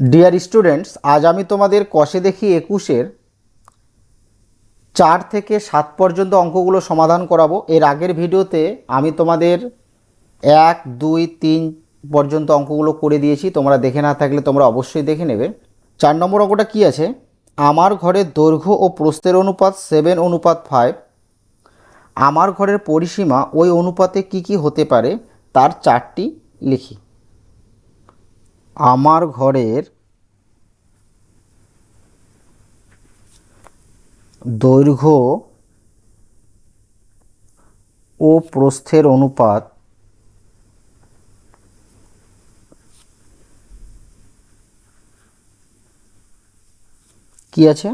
Dear students আজ আমি তোমাদের কষে দেখি একুশের চার থেকে সাত পর্যন্ত অঙ্কগুলো সমাধান করাবো। এর আগের ভিডিওতে আমি তোমাদের এক, দুই, তিন পর্যন্ত অঙ্কগুলো করে দিয়েছি। তোমরা দেখে না থাকলে তোমরা অবশ্যই দেখে নেবে। চার নম্বর অঙ্কটা কি আছে? আমার ঘরের দৈর্ঘ্য ও প্রস্থের অনুপাত সেভেন অনুপাত ফাইভ আমার ঘরের পরিসীমা ওই অনুপাতে কি কি হতে পারে? তার চারটি লিখি। আমার ঘরের দৈর্ঘ্য ও প্রস্থের অনুপাত কি আছে?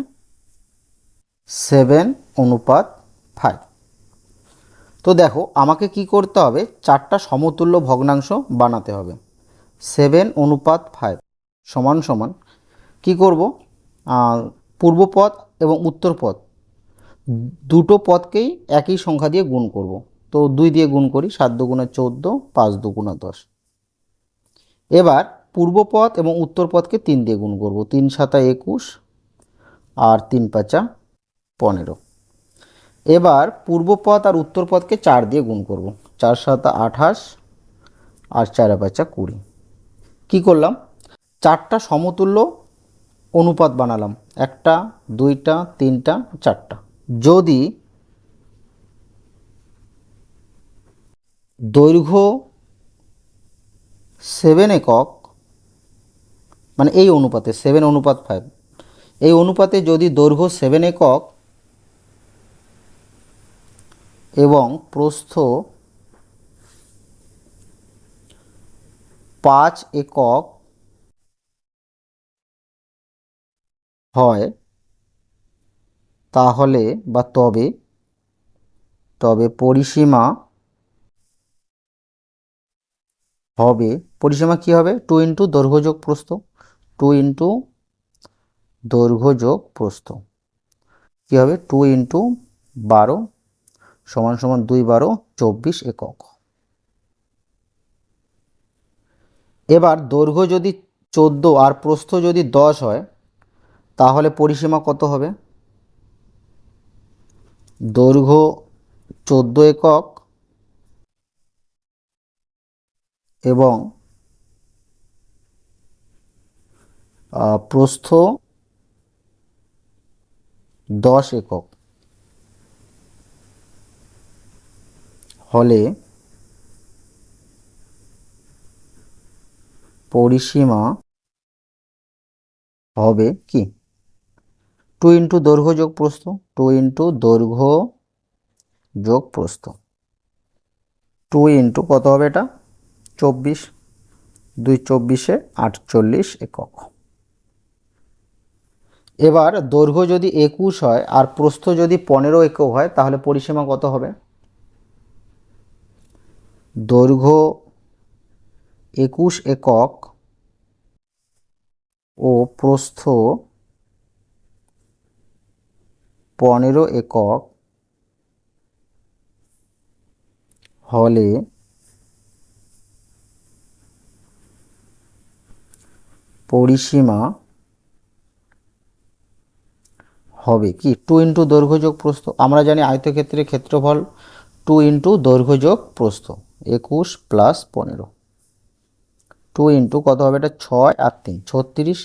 সেভেন অনুপাত ফাইভ তো দেখো, আমাকে কি করতে হবে? চারটা সমতুল্য ভগ্নাংশ বানাতে হবে। সেভেন অনুপাত ফাইভ সমান সমান কী করব? পূর্ব পথ এবং উত্তর পথ দুটো পথকেই একই সংখ্যা দিয়ে গুণ করব। তো দুই দিয়ে গুণ করি সাত দুগুণে চোদ্দ, পাঁচ দুগুণে দশ। এবার পূর্ব পথ এবং উত্তর পথকে তিন দিয়ে গুণ করব। তিন সাতা একুশ আর তিন পাঁচা পনেরো। এবার পূর্ব পথ আর উত্তর পথকে চার দিয়ে গুণ করব। চার সাতা আঠাশ আর চারে পাঁচা কুড়ি। কী করলাম? চারটা সমতুল্য অনুপাত বানালাম। একটা, দুইটা, তিনটা, চারটা। যদি দৈর্ঘ্য সেভেন একক মানে এই অনুপাতে সেভেন অনুপাত ফাইভ এই অনুপাতে যদি দৈর্ঘ্য সেভেন একক এবং প্রস্থ পাঁচ একক হয়, তাহলে বা তবে তবে পরিসীমা হবে, পরিসীমা কি হবে? টু ইন্টু দৈর্ঘ্য যোগ প্রস্থ, টু ইন্টু দৈর্ঘ্য যোগ প্রস্থ। কী হবে? টু ইন্টু বারো সমান সমান দুই বারো চব্বিশ একক। এবার দৈর্ঘ্য যদি চোদ্দ আর প্রস্থ যদি দশ হয়, তাহলে পরিসীমা কত হবে? দৈর্ঘ্য চোদ্দ একক এবং প্রস্থ দশ একক হলে পরিসীমা হবে কি? টু ইন্টু দৈর্ঘ্য যোগ প্রস্থ টু ইন্টু দৈর্ঘ্য যোগ প্রস্থ। টু ইন্টু কত হবে এটা? চব্বিশ। দুই চব্বিশে আটচল্লিশ একক। এবার দৈর্ঘ্য যদি একুশ হয় আর প্রস্থ যদি পনেরো একক হয়, তাহলে পরিসীমা কত হবে? দৈর্ঘ্য একুশ একক ও প্রস্থ পনেরো একক হলে পরিসীমা হবে কি? টু ইন্টু দৈর্ঘ্য যোগ প্রস্থ। আমরা জানি আয়তক্ষেত্রের ক্ষেত্রফল টু ইন্টু দৈর্ঘ্য যোগ প্রস্থ। একুশ প্লাস পনেরো। টু ইন্টু কত হবে? এটা ছয় আর তিন। ছত্রিশ,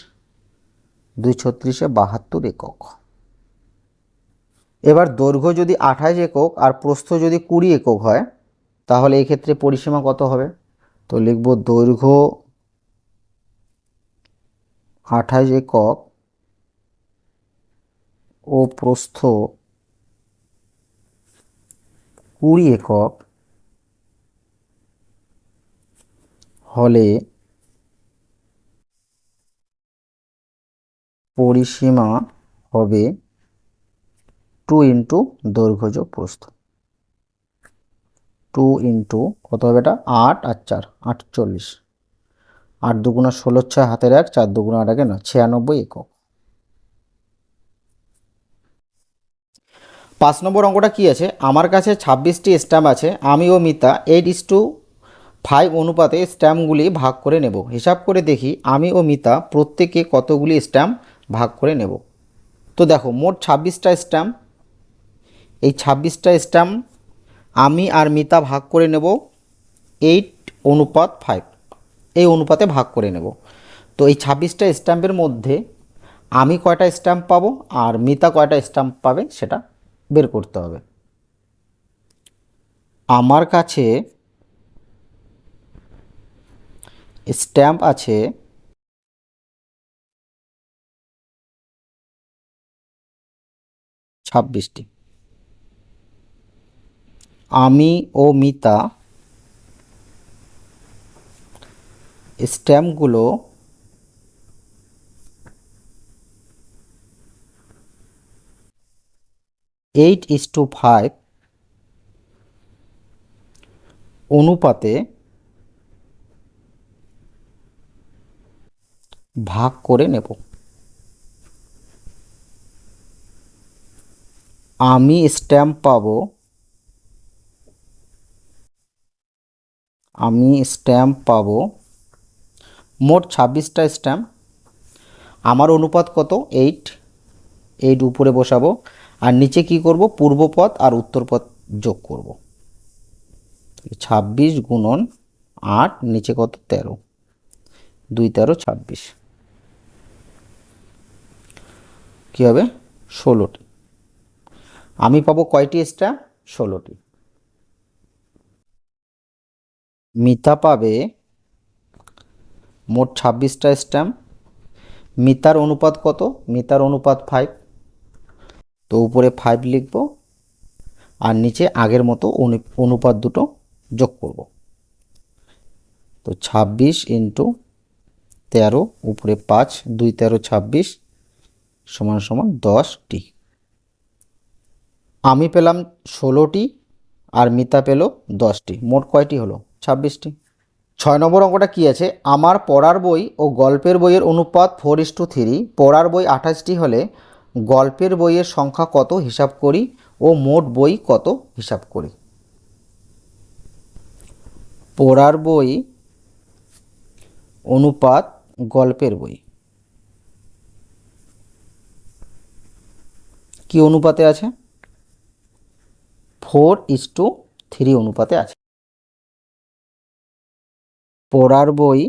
দুই ছত্রিশে বাহাত্তর একক। এবার দৈর্ঘ্য যদি আঠাশ একক আর প্রস্থ যদি কুড়ি একক হয়, তাহলে এক্ষেত্রে পরিসীমা কত হবে? তো লিখব দৈর্ঘ্য আঠাশ একক ও প্রস্থ কুড়ি একক হলে পরিসীমা হবে টু ইন্টু দৈর্ঘ্য যোগ প্রস্থ। টু ইন্টু কত হবে এটা? আট আর চার, আটচল্লিশ। আট দুগুণা ষোলো ছয় হাতের এক, চার দুগুণা আট না ছিয়ানব্বই একক। পাঁচ নম্বর অঙ্কটা কি আছে? আমার কাছে ছাব্বিশটি স্ট্যাম্প আছে, আমি ও Mita eight is to five অনুপাতে স্ট্যাম্পগুলি ভাগ করে নেব। হিসাব করে দেখি, আমি ও মিতা প্রত্যেকে কতগুলি স্ট্যাম্প ভাগ করে নেব। তো দেখো, মোট ছাব্বিশটা স্ট্যাম্প। এই ছাব্বিশটা স্ট্যাম্প আমি আর মিতা ভাগ করে নেব এইট অনুপাত ফাইভ। এই অনুপাতে ভাগ করে নেব। তো এই ছাব্বিশটা স্ট্যাম্পের মধ্যে আমি কয়টা স্ট্যাম্প পাবো আর মিতা কয়টা স্ট্যাম্প পাবে সেটা বের করতে হবে। আমার কাছে স্ট্যাম্প আছে ছাব্বিশটি। আমি ও মিতা স্ট্যাম্পগুলো এইট ইস টু ফাইভ অনুপাতে ভাগ করে নেব। আমি স্ট্যাম্প পাবো। আমি স্ট্যাম্প পাবো। মোট ছাব্বিশটা স্ট্যাম্প। আমার অনুপাত কত? এইট। এইট উপরে বসাবো। আর নিচে কি করব? পূর্বপদ আর উত্তরপদ যোগ করব। ছাব্বিশ গুণন আট, নিচে কত? তেরো। দুই, তেরো, ছাব্বিশ। কী হবে? ষোলোটি। আমি পাবো কয়টি স্ট্যাম্প ষোলোটি। মিতা পাবে মোট ছাব্বিশটা স্ট্যাম্প মিতার অনুপাত কত? মিতার অনুপাত ফাইভ তো উপরে ফাইভ লিখব আর নিচে আগের মতো অনু- অনুপাত দুটো যোগ করব। তো ছাব্বিশ ইন্টু তেরো, উপরে পাঁচ, দুই তেরো, ছাব্বিশ, সমান সমান দশটি। আমি পেলাম ষোলোটি আর মিতা পেল দশটি। মোট কয়টি হলো? ছাব্বিশটি। ছয় নম্বর অঙ্কটা কী আছে? আমার পড়ার বই ও গল্পের বইয়ের অনুপাত ফোর ইস টু থ্রি পড়ার বই আঠাশটি হলে গল্পের বইয়ের সংখ্যা কত হিসাব করি ও মোট বই কত হিসাব করি? পড়ার বই অনুপাত গল্পের বই। কি অনুপাতে আছে? ফোর ইস টু থ্রি অনুপাতে আছে। পড়ার বই,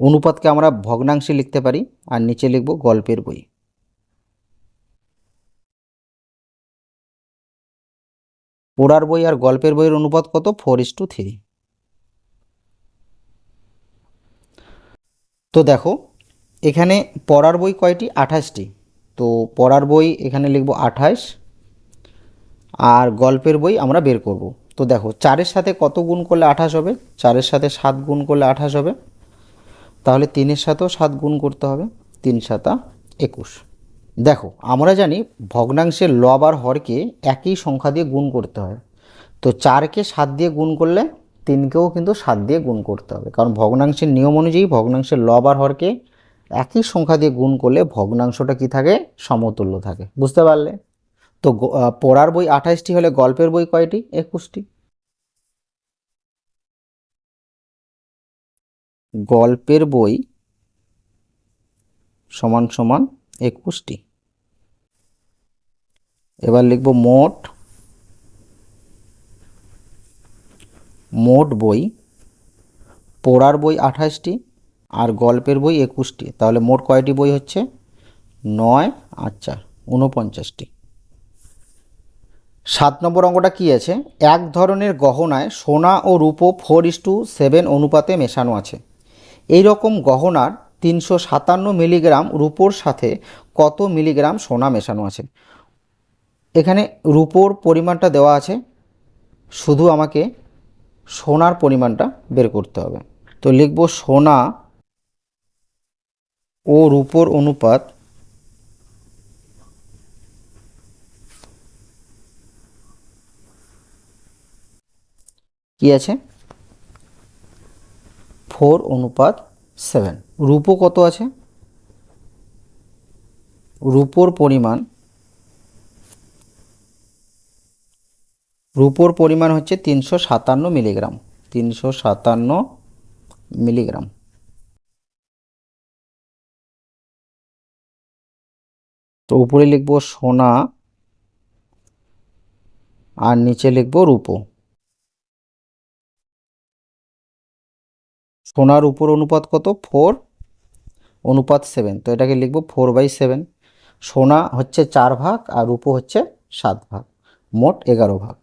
অনুপাতকে আমরা ভগ্নাংশে লিখতে পারি আর নিচে লিখব গল্পের বই। পড়ার বই আর গল্পের বইয়ের অনুপাত কত? Four is to three. তো দেখো, এখানে পড়ার বই কয়টি? আঠাশটি। তো পড়ার বই এখানে লিখব আঠাশ আর গল্পের বই আমরা বের করব। তো দেখো, চারের সাথে কত গুণ করলে আঠাশ হবে? চারের সাথে সাত গুণ করলে আঠাশ হবে। তাহলে তিনের সাথেও সাত গুণ করতে হবে। তিন সাতা একুশ। দেখো, আমরা জানি ভগ্নাংশের লব আর হরকে একই সংখ্যা দিয়ে গুণ করতে হয়। তো চারকে সাত দিয়ে গুণ করলে তিনকেও কিন্তু সাত দিয়ে গুণ করতে হবে। কারণ ভগ্নাংশের নিয়ম অনুযায়ী ভগ্নাংশের লব আর হরকে একই সংখ্যা দিয়ে গুণ করলে ভগ্নাংশটা কি থাকে? সমতুল্য থাকে। বুঝতে পারলে? তো পড়ার বই আঠাশটি হলে গল্পের বই কয়টি? একুশটি। গল্পের বই সমান সমান একুশটি। এবার লিখব মোট। মোট বই, পড়ার বই আঠাশটি আর গল্পের বই একুশটি। তাহলে মোট কয়টি বই হচ্ছে? নয় আচ্ছা ঊনপঞ্চাশটি। সাত নম্বর অঙ্কটা কী আছে? এক ধরনের গহনায় সোনা ও রূপো ফোর ইস টু সেভেন অনুপাতে মেশানো আছে। এই রকম গহনার তিনশো সাতান্ন মিলিগ্রাম রূপোর সাথে কত মিলিগ্রাম সোনা মেশানো আছে? এখানে রূপোর পরিমাণটা দেওয়া আছে। শুধু আমাকে সোনার পরিমাণটা বের করতে হবে। তো লিখব সোনা ও রূপোর অনুপাত কি আছে? ফোর অনুপাত সেভেন। রূপো কত আছে? রূপোর পরিমাণ রূপোর পরিমাণ হচ্ছে তিনশো সাতান্ন মিলিগ্রাম। তিনশো সাতান্ন মিলিগ্রাম। তো উপরে লিখব সোনা, আর নিচে লিখব রূপো। সোনার উপর অনুপাত কত? ফোর, অনুপাত সেভেন। তো এটাকে লিখব ফোর বাই সেভেন। সোনা হচ্ছে চার ভাগ আর রূপো হচ্ছে সাত ভাগ, মোট এগারো ভাগ।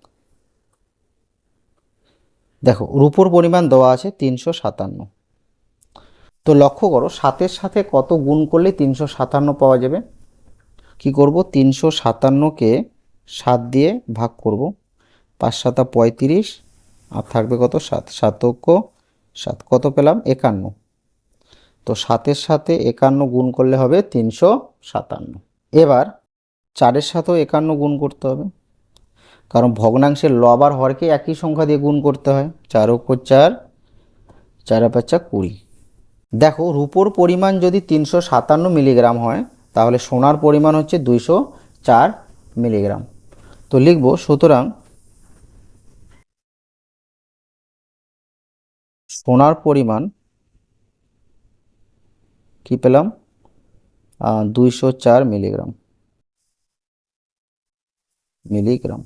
দেখো, রূপোর পরিমাণ দেওয়া আছে তিনশো সাতান্ন। তো লক্ষ্য করো, সাতের সাথে কত গুণ করলে তিনশো সাতান্ন পাওয়া যাবে? কি করব? তিনশো সাতান্নকে সাত দিয়ে ভাগ করব। পাঁচ সাতা পঁয়ত্রিশ, আর থাকবে কত? সাত। সাতক্য সাত। কত পেলাম? একান্ন। তো সাতের সাথে একান্ন গুণ করলে হবে তিনশো সাতান্ন। এবার চারের সাথেও একান্ন গুণ করতে হবে। কারণ ভগ্নাংশের লব আর হরকে একই সংখ্যা দিয়ে গুণ করতে হয়। চার অক্ষ চার চার পাঁচা কুড়ি। দেখো, রূপোর পরিমাণ যদি তিনশো সাতান্ন মিলিগ্রাম হয়, তাহলে সোনার পরিমাণ হচ্ছে দুইশো চার মিলিগ্রাম। তো লিখব, সুতরাং সোনার পরিমাণ কি পেলাম? দুইশো চার মিলিগ্রাম। মিলিগ্রাম।